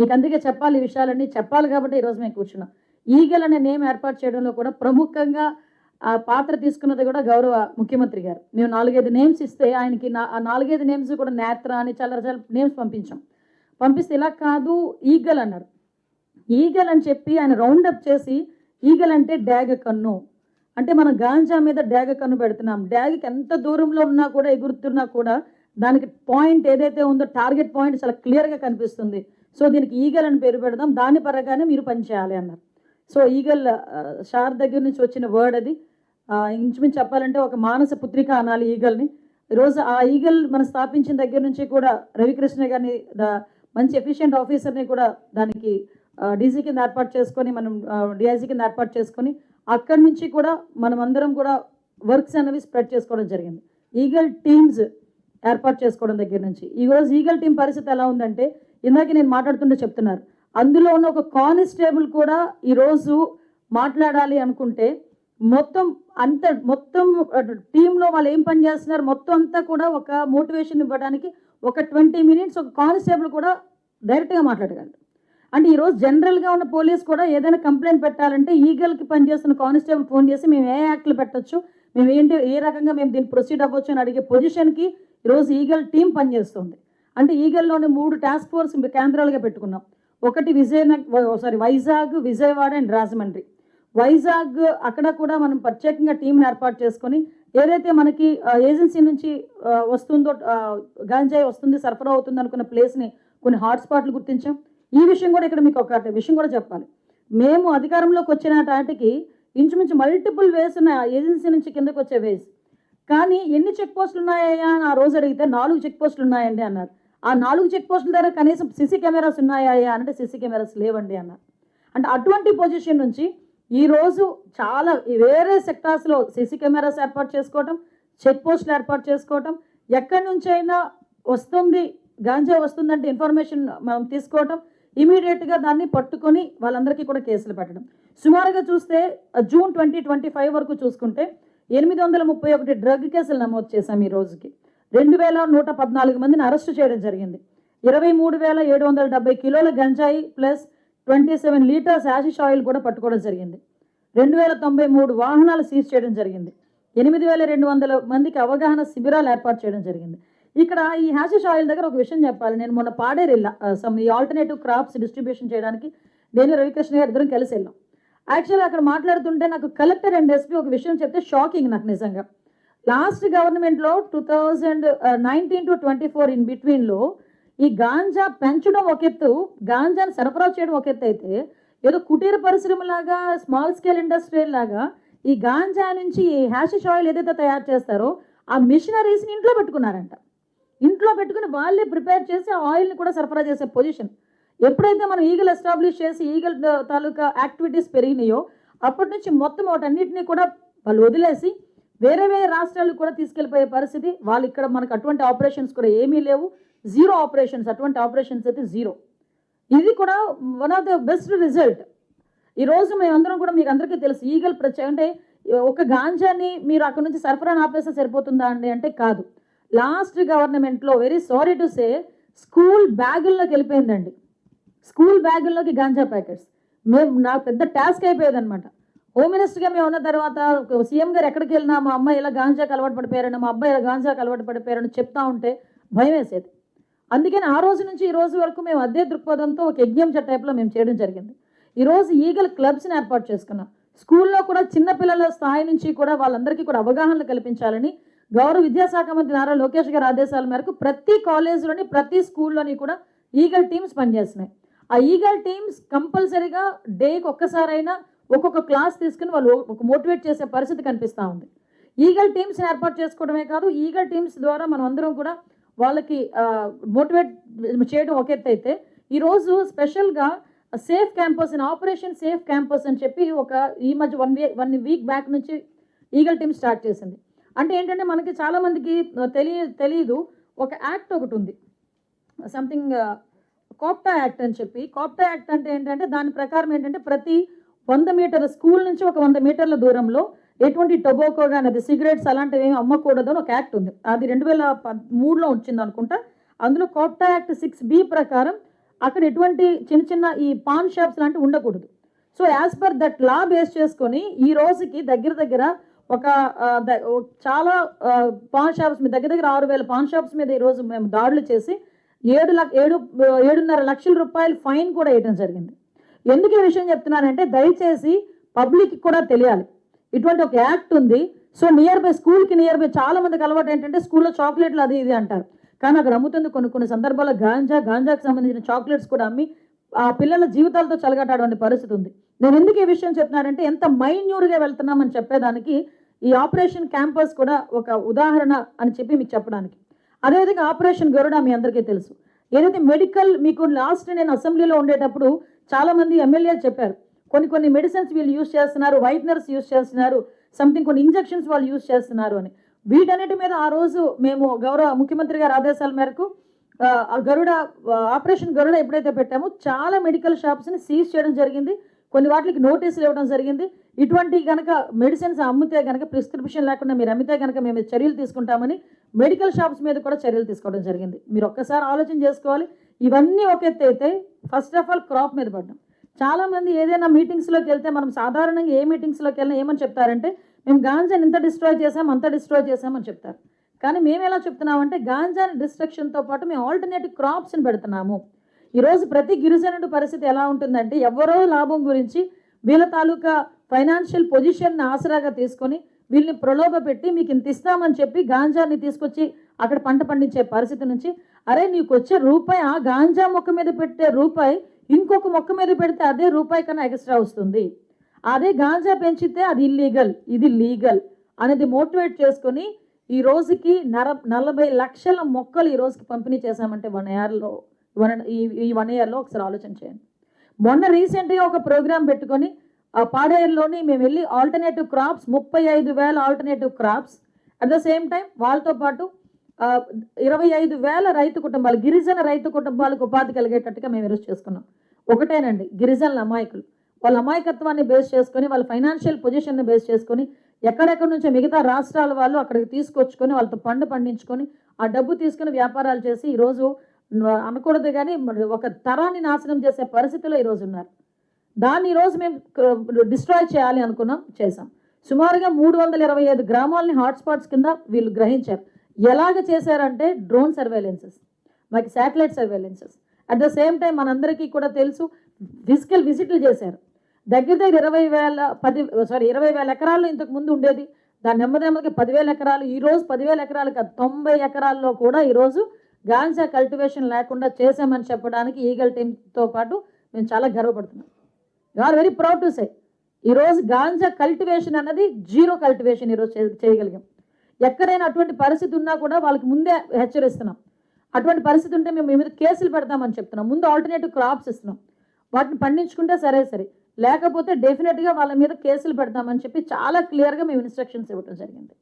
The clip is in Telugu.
మీకు అందుకే చెప్పాలి ఈ విషయాలన్నీ. చెప్పాలి కాబట్టి ఈరోజు మేము కూర్చున్నాం. ఈగల్ అనే నేమ్ ఏర్పాటు చేయడంలో కూడా ప్రముఖంగా ఆ పాత్ర తీసుకున్నది కూడా గౌరవ ముఖ్యమంత్రి గారు. మేము నాలుగైదు నేమ్స్ ఇస్తే ఆయనకి నా ఆ నాలుగైదు నేమ్స్ కూడా నేత్ర అని చాలా రకాల నేమ్స్ పంపించాం. పంపిస్తే ఇలా కాదు ఈగల్ అన్నారు. ఈగల్ అని చెప్పి ఆయన రౌండప్ చేసి ఈగల్ అంటే డ్యాగ కన్ను. అంటే మనం గాంజా మీద డ్యాగ కన్ను పెడుతున్నాం. డ్యాగకి ఎంత దూరంలో ఉన్నా కూడా ఎగురుతున్నా కూడా దానికి పాయింట్ ఏదైతే ఉందో టార్గెట్ పాయింట్ చాలా క్లియర్గా కనిపిస్తుంది. సో దీనికి ఈగల్ అని పేరు పెడదాం. దాని పరంగానే మీరు పని చేయాలి అన్నారు. సో ఈగల్ షార్ దగ్గర నుంచి వచ్చిన వర్డ్ అది. ఇంచుమించు చెప్పాలంటే ఒక మానస పుత్రిక అనాలి ఈగల్ని. ఈరోజు ఆ ఈగల్ మనం స్థాపించిన దగ్గర నుంచి కూడా రవికృష్ణ గారిని మంచి ఎఫిషియెంట్ ఆఫీసర్ని కూడా దానికి డీసీ కింద ఏర్పాటు చేసుకొని మనం డిఐజీ కింద ఏర్పాటు చేసుకొని అక్కడి నుంచి కూడా మనం అందరం కూడా వర్క్స్ అనేవి స్ప్రెడ్ చేసుకోవడం జరిగింది. ఈగల్ టీమ్స్ ఏర్పాటు చేసుకోవడం దగ్గర నుంచి. ఈ రోజు ఈగల్ టీం పరిస్థితి ఎలా ఉందంటే ఇందాక నేను మాట్లాడుతుంటే చెప్తున్నారు. అందులో ఉన్న ఒక కానిస్టేబుల్ కూడా ఈరోజు మాట్లాడాలి అనుకుంటే మొత్తం అంత మొత్తం టీంలో వాళ్ళు ఏం పని చేస్తున్నారు? మొత్తం అంతా కూడా ఒక మోటివేషన్ ఇవ్వడానికి ఒక ట్వంటీ మినిట్స్ ఒక కానిస్టేబుల్ కూడా డైరెక్ట్గా మాట్లాడగలరు అంటే ఈరోజు జనరల్గా ఉన్న పోలీస్ కూడా ఏదైనా కంప్లైంట్ పెట్టాలంటే ఈగల్కి పనిచేస్తున్న కానిస్టేబుల్ ఫోన్ చేసి మేము ఏ యాక్ట్లు పెట్టచ్చు? మేము ఏంటి ఏ రకంగా మేము దీన్ని ప్రొసీడ్ అవ్వచ్చు అని అడిగే పొజిషన్కి ఈరోజు ఈగల్ టీం పనిచేస్తుంది. అంటే ఈగల్లోనే మూడు టాస్క్ ఫోర్స్ కేంద్రాలుగా పెట్టుకున్నాం. ఒకటి విజయనగ సారీ వైజాగ్ విజయవాడ అండ్ రాజమండ్రి. వైజాగ్ అక్కడ కూడా మనం ప్రత్యేకంగా టీంని ఏర్పాటు చేసుకొని ఏదైతే మనకి ఏజెన్సీ నుంచి వస్తుందో గాంజాయి వస్తుంది సరఫరా అవుతుంది అనుకున్న ప్లేస్ని కొన్ని హాట్స్పాట్లు గుర్తించాం. ఈ విషయం కూడా ఇక్కడ మీకు ఒక విషయం కూడా చెప్పాలి. మేము అధికారంలోకి వచ్చిన నాటికి ఇంచుమించు మల్టిపుల్ వేస్ ఉన్న ఏజెన్సీ నుంచి కిందకు వచ్చే వేస్ కానీ ఎన్ని చెక్ పోస్టులు ఉన్నాయా అని ఆ రోజు అడిగితే నాలుగు చెక్ పోస్టులు ఉన్నాయండి అన్నారు. ఆ నాలుగు చెక్ పోస్టుల దగ్గర కనీసం సీసీ కెమెరాస్ ఉన్నాయా అంటే సీసీ కెమెరాస్ లేవండి అన్నారు అంటే అటువంటి పొజిషన్ నుంచి ఈరోజు చాలా వేరే సెక్టార్స్లో సీసీ కెమెరాస్ ఏర్పాటు చేసుకోవటం చెక్ పోస్టులు ఏర్పాటు చేసుకోవటం ఎక్కడి నుంచైనా వస్తుంది గాంజా వస్తుందంటే ఇన్ఫర్మేషన్ మనం తీసుకోవటం ఇమీడియట్గా దాన్ని పట్టుకొని వాళ్ళందరికీ కూడా కేసులు పెట్టడం. సుమారుగా చూస్తే జూన్ ట్వంటీ ట్వంటీ ఫైవ్ వరకు చూసుకుంటే ఎనిమిది వందల ముప్పై ఒకటి డ్రగ్ కేసులు నమోదు చేశాం ఈ రోజుకి. రెండు వేల నూట పద్నాలుగు మందిని అరెస్టు చేయడం జరిగింది. ఇరవై మూడు వేల ఏడు వందల డెబ్బై కిలోల గంజాయి plus twenty seven liters hashish oil కూడా పట్టుకోవడం జరిగింది. రెండు వేల తొంభై మూడు వాహనాలు సీజ్ చేయడం జరిగింది. ఎనిమిది వేల రెండు వందల మందికి అవగాహన శిబిరాలు ఏర్పాటు చేయడం జరిగింది. ఇక్కడ ఈ హ్యాషిష్ ఆయిల్ దగ్గర ఒక విషయం చెప్పాలి. నేను మొన్న పాడేరు వెళ్ళా. సమ్ ఈ ఆల్టర్నేటివ్ క్రాప్స్ డిస్ట్రిబ్యూషన్ చేయడానికి నేను రవికృష్ణ గారు ఇద్దరం కలిసి వెళ్ళాం. యాక్చువల్గా అక్కడ మాట్లాడుతుంటే నాకు కలెక్టర్ అండ్ ఎస్పీ ఒక విషయం చెప్తే షాకింగ్ నాకు నిజంగా. లాస్ట్ గవర్నమెంట్లో two thousand nineteen to twenty four in బిట్వీన్లో ఈ గాంజా పెంచడం ఒక ఎత్తు గాంజాని సరఫరా చేయడం ఒక ఎత్తు అయితే ఏదో కుటీర పరిశ్రమలాగా స్మాల్ స్కేల్ ఇండస్ట్రీ లాగా ఈ గాంజా నుంచి ఈ హ్యాషిష్ ఆయిల్ ఏదైతే తయారు చేస్తారో ఆ మిషనరీస్ని ఇంట్లో పెట్టుకున్నారంట. ఇంట్లో పెట్టుకుని వాళ్ళే ప్రిపేర్ చేసి ఆ ఆయిల్ని కూడా సరఫరా చేసే పొజిషన్ ఎప్పుడైతే మనం ఈగల్ ఎస్టాబ్లిష్ చేసి ఈగల్ తాలూకా యాక్టివిటీస్ పెరిగినాయో అప్పటి నుంచి మొత్తం వాటన్నిటిని కూడా వాళ్ళు వదిలేసి వేరే వేరే రాష్ట్రాలకు కూడా తీసుకెళ్ళిపోయే పరిస్థితి. వాళ్ళు ఇక్కడ మనకు అటువంటి ఆపరేషన్స్ కూడా ఏమీ లేవు. జీరో ఆపరేషన్స్ అటువంటి ఆపరేషన్స్ అయితే జీరో. ఇది కూడా one of the best result ఈరోజు మేమందరం కూడా మీకు అందరికీ తెలుసు ఈగల్ ప్రత్యేక అంటే ఒక గాంజాని మీరు అక్కడ నుంచి సరఫరా ఆపేస్తే సరిపోతుందా అండి? అంటే కాదు. లాస్ట్ గవర్నమెంట్లో very sorry to say school బ్యాగుల్లోకి వెళ్ళిపోయిందండి. స్కూల్ బ్యాగుల్లోకి గాంజా ప్యాకెట్స్. మేము నాకు పెద్ద టాస్క్ అయిపోయేది అనమాట హోమ్ మినిస్టర్గా మేము ఉన్న తర్వాత సీఎం గారు ఎక్కడికి వెళ్ళినా మా అమ్మాయి ఇలా గాంజాకి అలవాటు పడిపోయారని మా అబ్బాయి ఇలా గాంజాకి అలవాటు పడిపోయారని చెప్తా ఉంటే భయం వేసేది. అందుకని ఆ రోజు నుంచి ఈ రోజు వరకు మేము అదే దృక్పథంతో ఒక యజ్ఞం టైప్లో మేము చేయడం జరిగింది. ఈరోజు ఈగల్ క్లబ్స్ని ఏర్పాటు చేసుకున్నాం. స్కూల్లో కూడా చిన్నపిల్లల స్థాయి నుంచి కూడా వాళ్ళందరికీ కూడా అవగాహన కల్పించాలని గౌరవ విద్యాశాఖ మంత్రి నారా లోకేష్ గారి ఆదేశాల మేరకు ప్రతి కాలేజీలోని ప్రతి స్కూల్లోని కూడా ఈగల్ టీమ్స్ పనిచేస్తున్నాయి. ఆ ఈగల్ టీమ్స్ కంపల్సరీగా డేకి ఒక్కసారైనా ఒక్కొక్క క్లాస్ తీసుకుని వాళ్ళు ఒక మోటివేట్ చేసే పరిస్థితి కనిపిస్తూ ఉంది. ఈగల్ టీమ్స్ని ఏర్పాటు చేసుకోవడమే కాదు ఈగల్ టీమ్స్ ద్వారా మనం అందరం కూడా వాళ్ళకి మోటివేట్ చేయడం ఒక ఎత్తు అయితే ఈరోజు స్పెషల్గా safe campus in operation safe campus అని చెప్పి ఒక ఈ మధ్య వన్ వీ వన్ వీక్ బ్యాక్ నుంచి ఈగల్ టీమ్ స్టార్ట్ చేసింది. అంటే ఏంటంటే మనకి చాలామందికి తెలియ తెలియదు ఒక యాక్ట్ ఒకటి ఉంది. సంథింగ్ కోప్టా యాక్ట్ అని చెప్పి కోప్టా యాక్ట్ అంటే ఏంటంటే దాని ప్రకారం ఏంటంటే ప్రతి వంద మీటర్ల స్కూల్ నుంచి ఒక వంద మీటర్ల దూరంలో ఎటువంటి టొబాకో కానీ అది సిగరెట్స్ అలాంటివి ఏమి అమ్మకూడదు అని ఒక యాక్ట్ ఉంది. అది రెండు వేల మూడులో వచ్చింది అనుకుంటా. అందులో కోప్టా యాక్ట్ సిక్స్ బి ప్రకారం అక్కడ ఎటువంటి చిన్న చిన్న ఈ పాన్ షాప్స్ లాంటివి ఉండకూడదు. So as per that law base చేసుకొని ఈ రోజుకి దగ్గర దగ్గర ఒక చాలా పాన్ షాప్స్ మీద దగ్గర దగ్గర ఆరు వేల పాన్ షాప్స్ మీద ఈరోజు మేము దాడులు చేసి ఏడు లక్ష ఏడు ఏడున్నర లక్షల రూపాయలు ఫైన్ కూడా వేయడం జరిగింది. ఎందుకు ఈ విషయం చెప్తున్నానంటే దయచేసి పబ్లిక్ కూడా తెలియాలి. ఇటువంటి ఒక యాక్ట్ ఉంది. సో నియర్ బై స్కూల్కి నియర్ బై చాలా మందికి అలవాటు ఏంటంటే స్కూల్లో చాక్లెట్లు అది ఇది అంటారు. కానీ అక్కడ అమ్ముతుంది కొన్ని కొన్ని సందర్భాల్లో గాంజా గాంజాకి సంబంధించిన చాక్లెట్స్ కూడా అమ్మి ఆ పిల్లల జీవితాలతో చలగటాడవంటి పరిస్థితి ఉంది. నేను ఎందుకు ఈ విషయం చెప్తున్నానంటే ఎంత మైన్యూర్గా వెళ్తున్నామని చెప్పేదానికి ఈ ఆపరేషన్ క్యాంపస్ కూడా ఒక ఉదాహరణ అని చెప్పి మీకు చెప్పడానికి. అదేవిధంగా ఆపరేషన్ గరుడ మీ అందరికీ తెలుసు. ఏదైతే మెడికల్ మీకు లాస్ట్ నేను అసెంబ్లీలో ఉండేటప్పుడు చాలామంది ఎమ్మెల్యేలు చెప్పారు కొన్ని కొన్ని మెడిసిన్స్ వీళ్ళు యూస్ చేస్తున్నారు వైట్నర్స్ యూస్ చేస్తున్నారు సంథింగ్ కొన్ని ఇంజెక్షన్స్ వాళ్ళు యూస్ చేస్తున్నారు అని. వీటన్నిటి మీద ఆ రోజు మేము గౌరవ ముఖ్యమంత్రి గారి ఆదేశాల మేరకు ఆ, గరుడ ఆపరేషన్ గరుడ ఎప్పుడైతే పెట్టామో చాలా మెడికల్ షాప్స్ని సీజ్ చేయడం జరిగింది. కొన్ని వాటికి నోటీసులు ఇవ్వడం జరిగింది. ఇటువంటి కనుక మెడిసిన్స్ అమ్మితే కనుక ప్రిస్క్రిప్షన్ లేకుండా మీరు అమ్మితే కనుక మేము చర్యలు తీసుకుంటామని మెడికల్ షాప్స్ మీద కూడా చర్యలు తీసుకోవడం జరిగింది. మీరు ఒక్కసారి ఆలోచన చేసుకోవాలి. ఇవన్నీ ఒక ఎత్తు అయితే ఫస్ట్ ఆఫ్ ఆల్ క్రాప్ మీద పడ్డాం. చాలామంది ఏదైనా మీటింగ్స్లోకి వెళ్తే మనం సాధారణంగా ఏ మీటింగ్స్లోకి వెళ్ళినా ఏమని చెప్తారంటే మేము గాంజాని ఇంత డిస్ట్రాయ్ చేసాం అంత డిస్ట్రాయ్ చేసామని చెప్తారు. కానీ మేము ఎలా చెప్తున్నామంటే గాంజాని డిస్ట్రక్షన్తో పాటు మేము ఆల్టర్నేటివ్ క్రాప్స్ని పెడుతున్నాము. ఈరోజు ప్రతి గిరిజనుడి పరిస్థితి ఎలా ఉంటుందంటే ఎవరో లాభం గురించి వీళ్ళ తాలూకా ఫైనాన్షియల్ పొజిషన్ని ఆసరాగా తీసుకొని వీళ్ళని ప్రలోభ పెట్టి మీకు ఇంత ఇస్తామని చెప్పి గాంజాని తీసుకొచ్చి అక్కడ పంట పండించే పరిస్థితి నుంచి అరే నీకు వచ్చే రూపాయి ఆ గాంజా మొక్క మీద పెట్టే రూపాయి ఇంకొక మొక్క మీద పెడితే అదే రూపాయి కన్నా ఎక్స్ట్రా వస్తుంది. అదే గాంజా పెంచితే అది ఇల్లీగల్ ఇది లీగల్ అనేది మోటివేట్ చేసుకొని ఈ రోజుకి నర నలభై లక్షల మొక్కలు ఈ రోజుకి పంపిణీ చేశామంటే వన్ ఇయర్లో వన్ ఈ ఈ వన్ ఇయర్లో ఒకసారి ఆలోచన చేయండి. మొన్న రీసెంట్గా ఒక ప్రోగ్రామ్ పెట్టుకొని ఆ పాడేరులోని మేము వెళ్ళి ఆల్టర్నేటివ్ క్రాప్స్ ముప్పై ఐదు వేల alternative crops at the same time వాళ్ళతో పాటు ఇరవై ఐదు వేల రైతు కుటుంబాలు గిరిజన రైతు కుటుంబాలకు ఉపాధి కలిగేటట్టుగా మేము ఈరోజు చేసుకున్నాం. ఒకటేనండి గిరిజనుల అమాయకులు. వాళ్ళ అమాయకత్వాన్ని బేస్ చేసుకొని వాళ్ళ ఫైనాన్షియల్ పొజిషన్ని బేస్ చేసుకొని ఎక్కడెక్కడి నుంచో మిగతా రాష్ట్రాల వాళ్ళు అక్కడికి తీసుకొచ్చుకొని వాళ్ళతో పండు పండించుకొని ఆ డబ్బు తీసుకుని వ్యాపారాలు చేసి ఈరోజు అనకూడదు కానీ మరి ఒక తరాన్ని నాశనం చేసే పరిస్థితిలో ఈరోజు ఉన్నారు. దాన్ని ఈరోజు మేము డిస్ట్రాయ్ చేయాలి అనుకున్నాం చేసాం సుమారుగా మూడు వందల ఇరవై ఐదు గ్రామాలని హాట్స్పాట్స్ కింద వీళ్ళు గ్రహించారు. ఎలాగ చేశారంటే డ్రోన్ సర్వేలెన్సెస్ మనకి satellite surveillances. At the same time మనందరికీ కూడా తెలుసు ఫిజికల్ విజిట్లు చేశారు. దగ్గర దగ్గర ఇరవై వేల పది సారీ ఇరవై వేల ఎకరాల్లో ఇంతకు ముందు ఉండేది. దాని నెమ్మది నెమ్మదికి పదివేల ఎకరాలు ఈరోజు పదివేల ఎకరాలు కాదు తొంభై ఎకరాల్లో కూడా ఈరోజు గాంజా కల్టివేషన్ లేకుండా చేశామని చెప్పడానికి ఈగల్ టీంతో పాటు మేము చాలా గర్వపడుతున్నాం. You are very proud to say ఈరోజు గాంజా కల్టివేషన్ అన్నది జీరో కల్టివేషన్ ఈరోజు చేయగలిగాం. ఎక్కడైనా అటువంటి పరిస్థితి ఉన్నా కూడా వాళ్ళకి ముందే హెచ్చరిస్తున్నాం. అటువంటి పరిస్థితి ఉంటే మేము మీ మీద కేసులు పెడతామని చెప్తున్నాం. ముందు ఆల్టర్నేటివ్ క్రాప్స్ ఇస్తున్నాం. వాటిని పండించుకుంటే సరే సరే. లేకపోతే డెఫినెట్గా వాళ్ళ మీద కేసులు పెడతామని చెప్పి చాలా క్లియర్గా మేము ఇన్స్ట్రక్షన్స్ ఇవ్వడం జరిగింది.